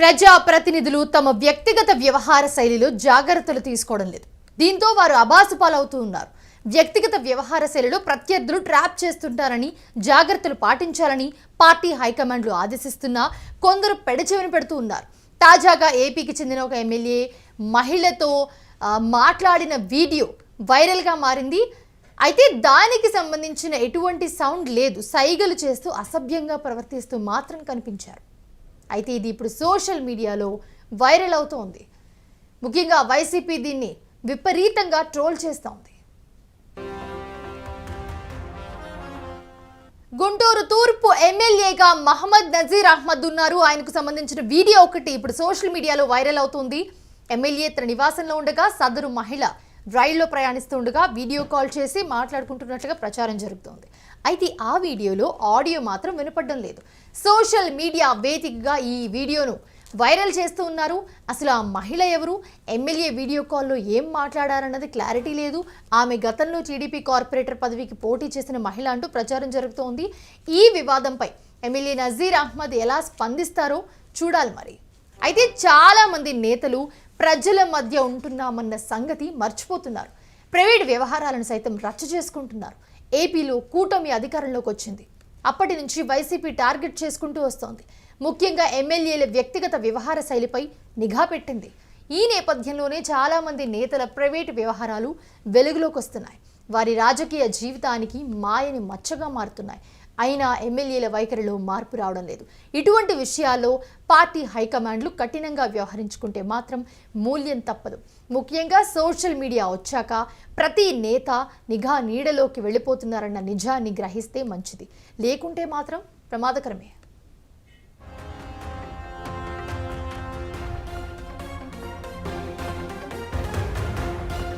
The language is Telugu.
ప్రజా ప్రతినిధులు తమ వ్యక్తిగత వ్యవహార శైలిలో జాగ్రత్తలు తీసుకోవడం లేదు. దీంతో వారు అబాసు పాలవుతూ ఉన్నారు. వ్యక్తిగత వ్యవహార శైలిలో ప్రత్యర్థులు ట్రాప్ చేస్తుంటారని జాగ్రత్తలు పాటించాలని పార్టీ హైకమాండ్లు ఆదేశిస్తున్నా కొందరు పెడచెవిని పెడుతూ ఉన్నారు. తాజాగా ఏపీకి చెందిన ఒక ఎమ్మెల్యే మహిళతో మాట్లాడిన వీడియో వైరల్గా మారింది. అయితే దానికి సంబంధించిన ఎటువంటి సౌండ్ లేదు. సైగలు చేస్తూ అసభ్యంగా ప్రవర్తిస్తూ మాత్రం కనిపించారు. అయితే ఇది ఇప్పుడు సోషల్ మీడియాలో వైరల్ అవుతోంది ముఖ్యంగా వైసీపీ దీన్ని విపరీతంగా ట్రోల్ చేస్తోంది గుంటూరు తూర్పు ఎమ్మెల్యేగా మహమ్మద్ నజీర్ అహ్మద్ ఉన్నారు. ఆయనకు సంబంధించిన వీడియో ఒకటి ఇప్పుడు సోషల్ మీడియాలో వైరల్ అవుతుంది ఎమ్మెల్యే తన నివాసంలో ఉండగా సదరు మహిళ రైల్లో ప్రయాణిస్తుండగా వీడియో కాల్ చేసి మాట్లాడుకుంటున్నట్లుగా ప్రచారం జరుగుతోంది. అయితే ఆ వీడియోలో ఆడియో మాత్రం వినపడడం లేదు. సోషల్ మీడియా వేదికగా ఈ వీడియోను వైరల్ చేస్తూ ఉన్నారు. అసలు ఆ మహిళ ఎవరు? ఎమ్మెల్యే వీడియో కాల్లో ఏం మాట్లాడారన్నది క్లారిటీ లేదు. ఆమె గతంలో టీడీపీ కార్పొరేటర్ పదవికి పోటీ చేసిన మహిళ అంటూ ప్రచారం జరుగుతోంది. ఈ వివాదంపై ఎమ్మెల్యే నజీర్ అహ్మద్ ఎలా స్పందిస్తారో చూడాలి మరి. అయితే చాలామంది నేతలు ప్రజల మధ్య ఉంటున్నామన్న సంగతి మర్చిపోతున్నారు. ప్రైవేట్ వ్యవహారాలను సైతం రచ్చ చేసుకుంటున్నారు. ఏపీలో కూటమి అధికారంలోకి వచ్చింది. అప్పటి నుంచి వైసీపీ టార్గెట్ చేసుకుంటూ వస్తోంది. ముఖ్యంగా ఎమ్మెల్యేల వ్యక్తిగత వ్యవహార శైలిపై నిఘా పెట్టింది. ఈ నేపథ్యంలోనే చాలామంది నేతల ప్రైవేటు వ్యవహారాలు వెలుగులోకి వస్తున్నాయి. వారి రాజకీయ జీవితానికి మాయని మచ్చగా మారుతున్నాయి. అయినా ఎమ్మెల్యేల వైఖరిలో మార్పు రావడం లేదు. ఇటువంటి విషయాల్లో పార్టీ హైకమాండ్లు కఠినంగా వ్యవహరించుకుంటే మాత్రం మూల్యం తప్పదు. ముఖ్యంగా సోషల్ మీడియా వచ్చాక ప్రతి నేత నిఘా నీడలోకి వెళ్ళిపోతున్నారన్న నిజాన్ని గ్రహిస్తే మంచిది. లేకుంటే మాత్రం ప్రమాదకరమే.